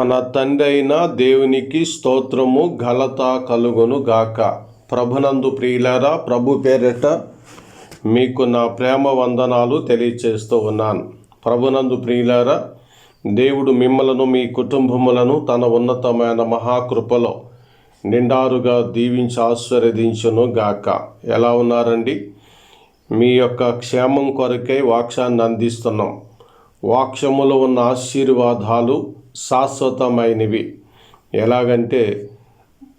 మన తండ్రైన దేవునికి స్తోత్రము ఘలత కలుగును గాక. ప్రభునందు ప్రియులారా ప్రభు పేరిట మీకు నా ప్రేమ వందనాలు తెలియచేస్తూ ఉన్నాను. ప్రభునందు ప్రియులారా దేవుడు మిమ్మలను మీ కుటుంబములను తన ఉన్నతమైన మహాకృపలో నిండారుగా దీవించి ఆశీర్వదించును గాక. ఎలా ఉన్నారండి? మీ యొక్క క్షేమం కొరకై వాక్షాన్ని అందిస్తున్నాం. వాక్షములో ఉన్న ఆశీర్వాదాలు శాశ్వతమైనవి. ఎలాగంటే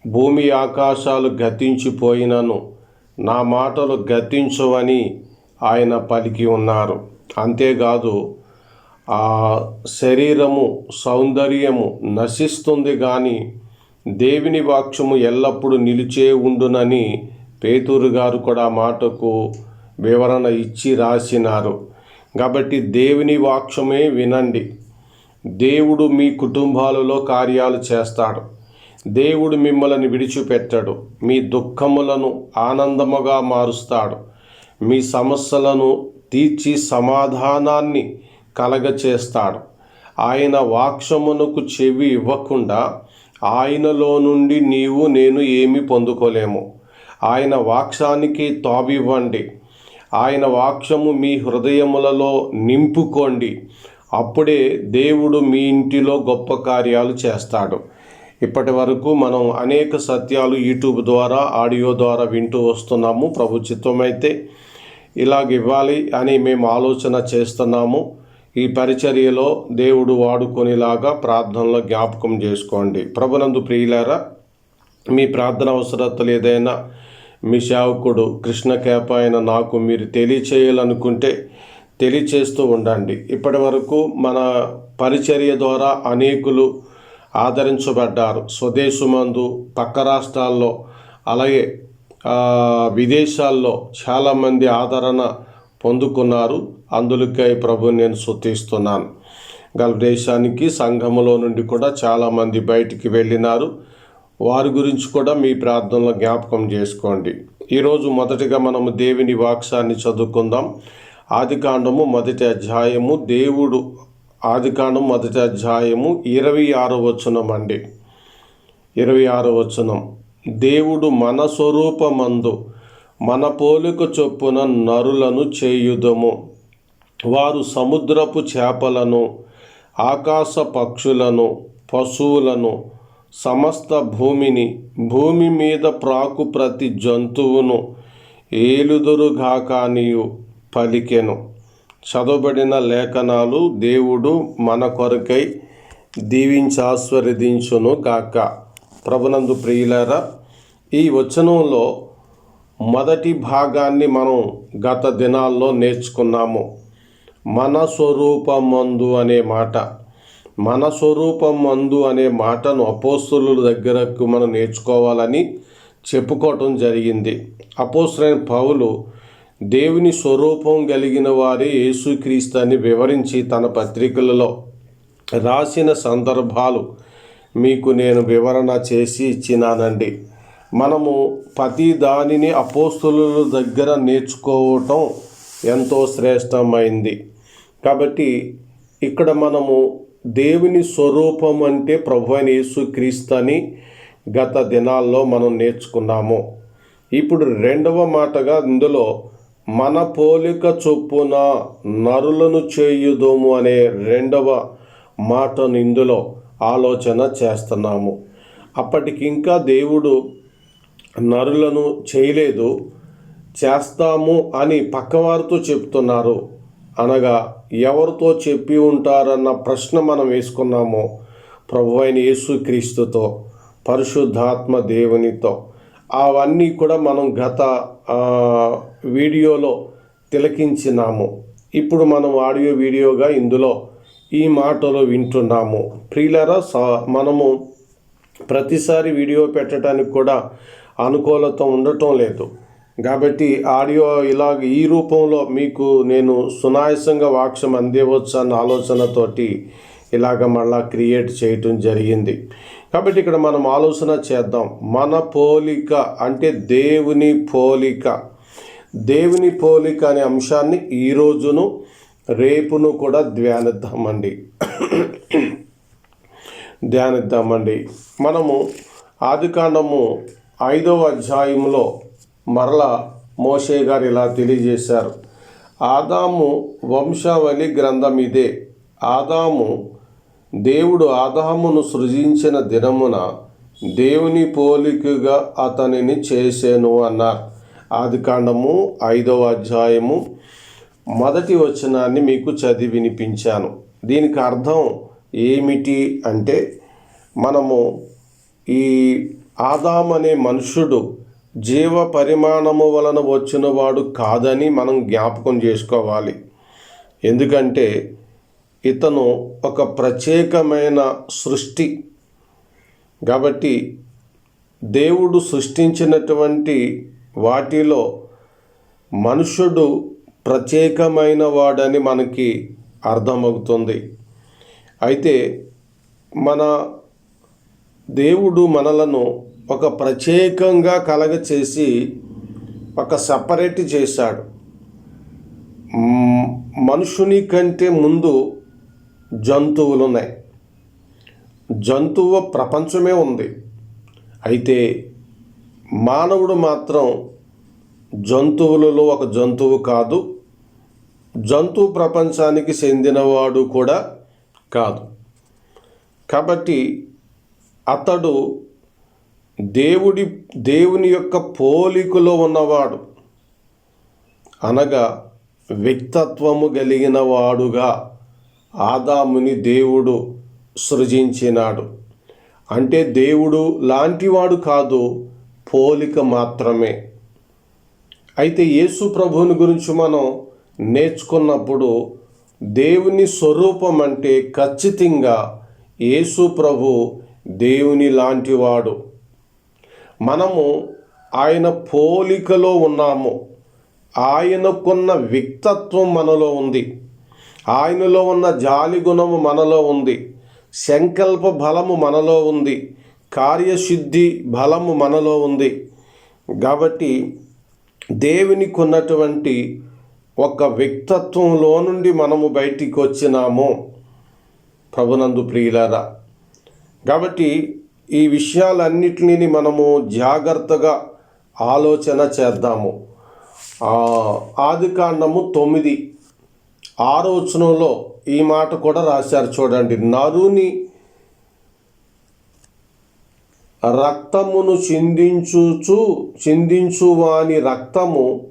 భూమి ఆకాశాలు గతించిపోయినను నా మాటలు గతించవని ఆయన పలికి ఉన్నారు. అంతేకాదు ఆ శరీరము సౌందర్యము నశిస్తుంది కానీ దేవుని వాక్యము ఎల్లప్పుడూ నిలిచే ఉండునని పేతూరు గారు కూడా మాటకు వివరణ ఇచ్చి రాసినారు. కాబట్టి దేవుని వాక్యమే వినండి. దేవుడు మీ కుటుంబాలలో కార్యాలు చేస్తాడు. దేవుడు మిమ్మల్ని విడిచిపెట్టడు. మీ దుఃఖములను ఆనందముగా మారుస్తాడు. మీ సమస్యలను తీర్చి సమాధానాన్ని కలగచేస్తాడు. ఆయన వాక్షమునకు చెవి ఇవ్వకుండా ఆయనలో నుండి నీవు నేను ఏమి పొందుకోలేము. ఆయన వాక్షానికి తావివ్వండి. ఆయన వాక్షము మీ హృదయములలో నింపుకోండి. అప్పుడే దేవుడు మీ ఇంటిలో గొప్ప కార్యాలు చేస్తాడు. ఇప్పటి వరకు మనం అనేక సత్యాలు యూట్యూబ్ ద్వారా ఆడియో ద్వారా వింటూ వస్తున్నాము. ప్రభు చిత్తమైతే ఇలాగ ఇవ్వాలి అని మేము ఆలోచన చేస్తున్నాము. ఈ పరిచర్యలో దేవుడు వాడుకునేలాగా ప్రార్థనలో జ్ఞాపకం చేసుకోండి. ప్రభునందు ప్రియులారా మీ ప్రార్థన అవసరతలు ఏదైనా మీ సేవకుడు కృష్ణ కేప అయిన నాకు మీరు తెలియచేయాలనుకుంటే తెలియచేస్తూ ఉండండి. ఇప్పటి వరకు మన పరిచర్య ద్వారా అనేకులు ఆదరించబడ్డారు. స్వదేశమందు పక్క రాష్ట్రాల్లో అలాగే విదేశాల్లో చాలామంది ఆదరణ పొందుకున్నారు. అందులకై ప్రభు నేను శుద్ధిస్తున్నాను గల దేశానికి సంఘములో నుండి కూడా చాలామంది బయటికి వెళ్ళినారు. వారి గురించి కూడా మీ ప్రార్థనలో జ్ఞాపకం చేసుకోండి. ఈరోజు మొదటిగా మనము దేవుని వాక్సాన్ని చదువుకుందాం. ఆదికాండము మొదటి అధ్యాయము. దేవుడు ఆదికాండం మొదటి అధ్యాయము ఇరవై ఆరో వచనం అండి. ఇరవై ఆరో వచనం. దేవుడు మన స్వరూపమందు మన పోలిక చొప్పున నరులను చేయుదము. వారు సముద్రపు చేపలను ఆకాశ పక్షులను పశువులను సమస్త భూమిని భూమి మీద ప్రాకు ప్రతి జంతువును ఏలుదురుగాకానియు పలికెను. చదవబడిన లేఖనాలు దేవుడు మన కొరకై దీవించి గాక. ప్రభునందు ప్రియులారా ఈ వచనంలో మొదటి భాగాన్ని మనం గత దినాల్లో నేర్చుకున్నాము. మన స్వరూపమందు అనే మాట. మన స్వరూపమందు అనే మాటను అపోస్తుల దగ్గరకు మనం నేర్చుకోవాలని చెప్పుకోవటం జరిగింది. అపోస్తులైన పౌలు దేవుని స్వరూపం కలిగిన వారే యేసుక్రీస్తుని వివరించి తన పత్రికలలో రాసిన సందర్భాలు మీకు నేను వివరణ చేసి ఇచ్చినానండి. మనము ప్రతి దానిని అపోస్తుల దగ్గర నేర్చుకోవటం ఎంతో శ్రేష్టమైంది. కాబట్టి ఇక్కడ మనము దేవుని స్వరూపం అంటే ప్రభు అయిన యేసుక్రీస్తు అని గత దినాల్లో మనం నేర్చుకున్నాము. ఇప్పుడు రెండవ మాటగా ఇందులో మన పోలిక చొప్పున నరులను చేయుదోము అనే రెండవ మాటను ఇందులో ఆలోచన చేస్తున్నాము. అప్పటికి ఇంకా దేవుడు నరులను చేయలేదు చేస్తాము అని పక్కవారితో చెప్తున్నారు. అనగా ఎవరితో చెప్పి ఉంటారన్న ప్రశ్న మనం వేసుకున్నాము ప్రభు అయిన యేసుక్రీస్తుతో పరిశుద్ధాత్మ దేవునితో. అవన్నీ కూడా మనం గత వీడియోలో తిలకించినాము. ఇప్పుడు మనం ఆడియో వీడియోగా ఇందులో ఈ మాటలు వింటున్నాము. ప్రియులరా సా మనము ప్రతిసారి వీడియో పెట్టడానికి కూడా అనుకూలత ఉండటం లేదు. కాబట్టి ఆడియో ఇలాగ ఈ రూపంలో మీకు నేను సునాయసంగా వాక్యం అందివచ్చు అన్న ఆలోచనతోటి ఇలాగ మళ్ళా క్రియేట్ చేయటం జరిగింది. కాబట్టి ఇక్కడ మనం ఆలోచన చేద్దాం. మన పోలిక అంటే దేవుని పోలిక. దేవుని పోలిక అనే అంశాన్ని ఈ రోజును రేపును కూడా ధ్యానిద్దామండి. ధ్యానిద్దామండి. మనము ఆదికాండము ఐదవ అధ్యాయంలో మరలా మోషే గారు ఇలా తెలియజేశారు. ఆదాము వంశావళి గ్రంథం ఇదే. ఆదాము దేవుడు ఆదామును సృజించిన దినమున దేవుని పోలికగా అతనిని చేసాను అన్నారు. ఆదికాండము ఐదవ అధ్యాయము మొదటి వచనాన్ని మీకు చదివి వినిపించాను. దీనికి అర్థం ఏమిటి అంటే మనము ఈ ఆదాం అనే మనుషుడు జీవ పరిమాణము వలన వచ్చినవాడు కాదని మనం జ్ఞాపకం చేసుకోవాలి. ఎందుకంటే ఇతను ఒక ప్రత్యేకమైన సృష్టి. కాబట్టి దేవుడు సృష్టించినటువంటి వాటిలో మనుషుడు ప్రత్యేకమైన వాడని మనకి అర్థమవుతుంది. అయితే మన దేవుడు మనలను ఒక ప్రత్యేకంగా కలగ చేసి ఒక సపరేట్ చేశాడు. మనుషుని కంటే ముందు జంతువులు ఉన్నాయి జంతువు ప్రపంచమే ఉంది. అయితే మానవుడు మాత్రం జంతువులలో ఒక జంతువు కాదు జంతు ప్రపంచానికి చెందినవాడు కూడా కాదు. కాబట్టి అతడు దేవుడి దేవుని యొక్క పోలికలో ఉన్నవాడు. అనగా వ్యక్తత్వము కలిగినవాడుగా వాడుగా ఆదాముని దేవుడు సృజించినాడు. అంటే దేవుడు లాంటివాడు కాదు పోలిక మాత్రమే. అయితే యేసు ప్రభువుని గురించి మనం నేర్చుకున్నప్పుడు దేవుని స్వరూపం అంటే ఖచ్చితంగా యేసు ప్రభు దేవుని లాంటివాడు. మనము ఆయన పోలికలో ఉన్నాము. ఆయనకున్న వ్యక్తత్వం మనలో ఉంది. ఆయనలో ఉన్న జాలి గుణము మనలో ఉంది. సంకల్ప బలము మనలో ఉంది. కార్యశుద్ధి బలము మనలో ఉంది. కాబట్టి దేవునికి ఉన్నటువంటి ఒక వ్యక్తత్వంలో నుండి మనము బయటికి వచ్చినాము. ప్రభునందు ప్రియులారా కాబట్టి ఈ విషయాలన్నిటినీ మనము జాగ్రత్తగా ఆలోచన చేద్దాము. ఆ, ఆదికాండము తొమ్మిది. ఆరో వచనంలో ఈ మాట కూడా రాశారు చూడండి. నరుని రక్తమును చిందించుచు చిందించువాని రక్తము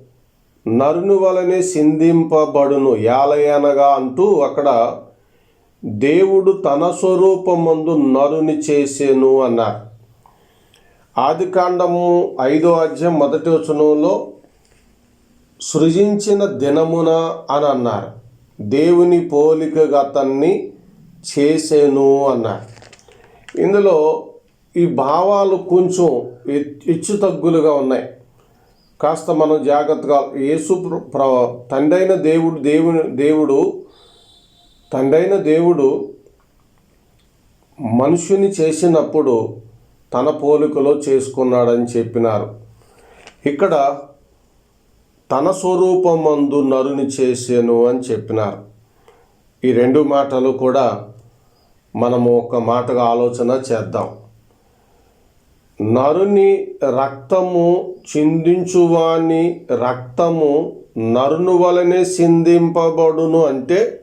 నరుని వలనే సింధింపబడును యాలయనగా అంటూ అక్కడ దేవుడు తన స్వరూపమందు నరుని చేసేను అన్నారు. ఆదికాండము ఐదో అధ్యాయం మొదటి వచనంలో సృజించిన దినమున అని అన్నారు. దేవుని పోలికగా అతన్ని చేసేను అన్నారు ఇందులో ఈ భావాలు కొంచెం హెచ్చు తగ్గులుగా ఉన్నాయి. కాస్త మనం జాగ్రత్తగా యేసు ప్ర- ప్ర- తండ్రైన దేవుడు దేవుని దేవుడు తండ్రైన దేవుడు మనుషుని చేసినప్పుడు తన పోలికలో చేసుకున్నాడని చెప్పినారు. ఇక్కడ తన స్వరూపమందు నరుని చేసేను అని చెప్పినారు. ఈ రెండు మాటలు కూడా మనము ఒక మాటగా ఆలోచన చేద్దాం. నరుని రక్తము చిందించువాని రక్తము నరుని వలనే సింధింపబడును అంటే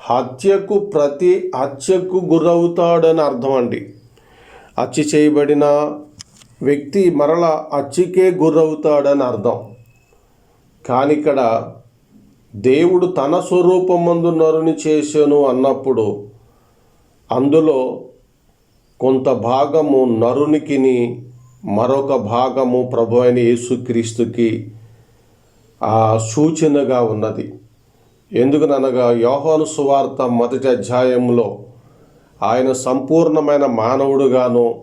హత్యకు ప్రతి హత్యకు గురవుతాడని అర్థం అండి హత్య చేయబడిన వ్యక్తి మరల హత్యకే గురవుతాడని అర్థం. కానీ ఇక్కడ దేవుడు తన స్వరూపమందు నరుని చేశాను అన్నప్పుడు అందులో కొంత భాగము నరునికిని మరొక భాగము ప్రభు అయిన యేసుక్రీస్తుకి ఆ సూచనగా ఉన్నది. ఎందుకనగా యోహాను సువార్త మొదటి అధ్యాయంలో ఆయన సంపూర్ణమైన మానవుడుగాను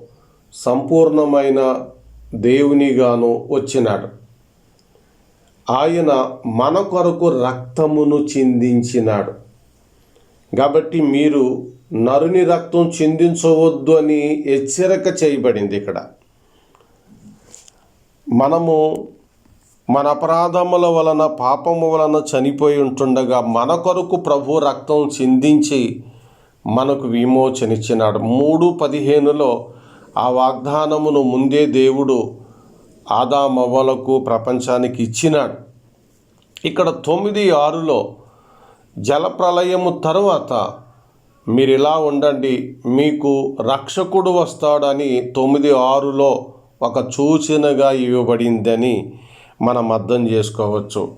సంపూర్ణమైన దేవునిగాను వచ్చినాడు. ఆయన మన కొరకు రక్తమును చిందించినాడు. కాబట్టి మీరు నరుని రక్తం చిందించవద్దు అని హెచ్చరిక చేయబడింది ఇక్కడ. మనము మన అపరాధముల వలన పాపము వలన చనిపోయి ఉంటుండగా మన కొరకు ప్రభు రక్తం చిందించి మనకు విమోచన ఇచ్చినాడు మూడు పదిహేనులో ఆ వాగ్దానమును ముందే దేవుడు ఆదామవ్వలకు ప్రపంచానికి ఇచ్చినాడు. ఇక్కడ తొమ్మిది ఆరులో జలప్రలయము తరువాత మీరు ఇలా ఉండండి మీకు రక్షకుడు వస్తాడని తొమ్మిది ఆరులో ఒక సూచనగా ఇవ్వబడిందని మనం అర్థం చేసుకోవచ్చు.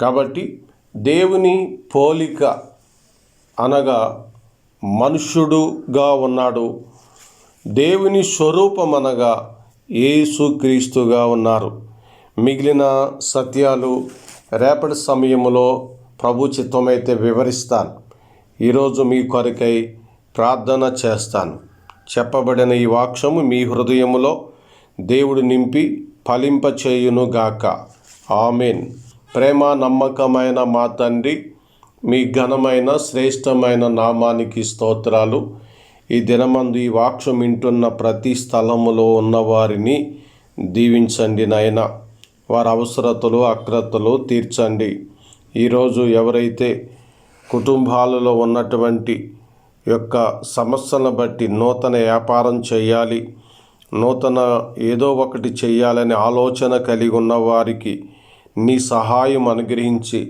కాబట్టి దేవుని పోలిక అనగా మనుష్యుడుగా ఉన్నాడు. దేవుని స్వరూపం అనగా ఏసుక్రీస్తుగా ఉన్నారు. మిగిలిన సత్యాలు రేపటి సమయంలో ప్రభు చిత్తమైతే వివరిస్తాను. ఈరోజు మీ కొరకై ప్రార్థన చేస్తాను. చెప్పబడిన ఈ వాక్షము మీ హృదయములో దేవుడు నింపి ఫలింపచేయునుగాక. ఆమెన్. ప్రేమ నమ్మకమైన మా తండ్రి మీ ఘనమైన శ్రేష్టమైన నామానికి స్తోత్రాలు. ఈ దినమందు ఈ వాక్షం వింటున్న ప్రతి స్థలములో ఉన్నవారిని దీవించండి నాయన. వారి అవసరతలు అక్రతలు తీర్చండి. ఈరోజు ఎవరైతే కుటుంబాలలో ఉన్నటువంటి యొక్క సమస్యలను బట్టి నూతన వ్యాపారం చేయాలి నూతన ఏదో ఒకటి చేయాలనే ఆలోచన కలిగి ఉన్న వారికి నీ సహాయం అనుగ్రహించి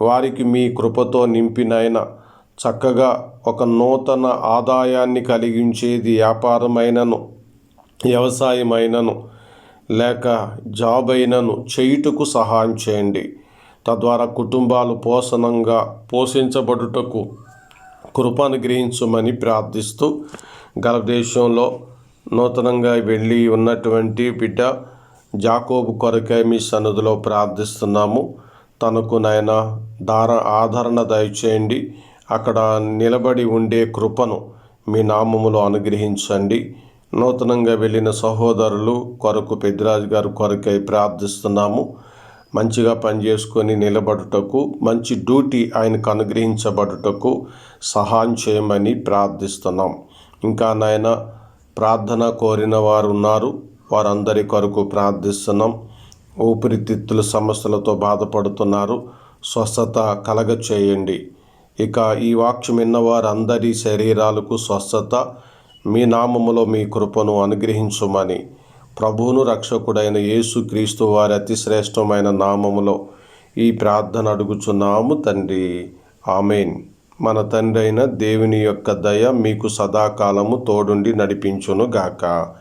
వారికి మీ కృపతో నింపినైనా చక్కగా ఒక నూతన ఆదాయాన్ని కలిగించేది వ్యాపారమైనను వ్యవసాయమైనను లేక జాబ్ అయినను చేయుటకు సహాయం చేయండి. తద్వారా కుటుంబాలు పోషణంగా పోషించబడుటకు కృపను గ్రహించమని ప్రార్థిస్తూ గల దేశంలో నూతనంగా వెళ్ళి ఉన్నటువంటి బిడ్డ జాకోబు కొరకై మీ సన్నిధిలో ప్రార్థిస్తున్నాము. తనకు నాయన దార ఆదరణ దయచేయండి. అక్కడ నిలబడి ఉండే కృపను మీ నామములో అనుగ్రహించండి. నూతనంగా వెళ్ళిన సహోదరులు కొరకు పెద్దిరాజు గారు కొరకై ప్రార్థిస్తున్నాము. మంచిగా పనిచేసుకొని నిలబడుటకు మంచి డ్యూటీ ఆయనకు అనుగ్రహించబడుటకు సహాయం చేయమని ప్రార్థిస్తున్నాం. ఇంకా నాయన ప్రార్థన కోరిన వారు ఉన్నారు. వారందరి కొరకు ప్రార్థిస్తున్నాం. ఊపిరితిత్తుల సమస్యలతో బాధపడుతున్నారు. స్వస్థత కలగ చేయండి ఇక ఈ వాక్యం విన్నవారందరి శరీరాలకు స్వస్థత మీ నామములో మీ కృపను అనుగ్రహించుమని. ప్రభువును రక్షకుడైన యేసుక్రీస్తు వారి అతి శ్రేష్టమైన నామములో ఈ ప్రార్థన అడుగుచున్నాము తండ్రి. ఆమెన్. మన తండ్రి అయిన దేవుని యొక్క దయ మీకు సదాకాలము తోడుండి నడిపించును గాక.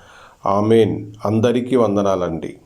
ఆమెన్. అందరికీ వందనాలండి.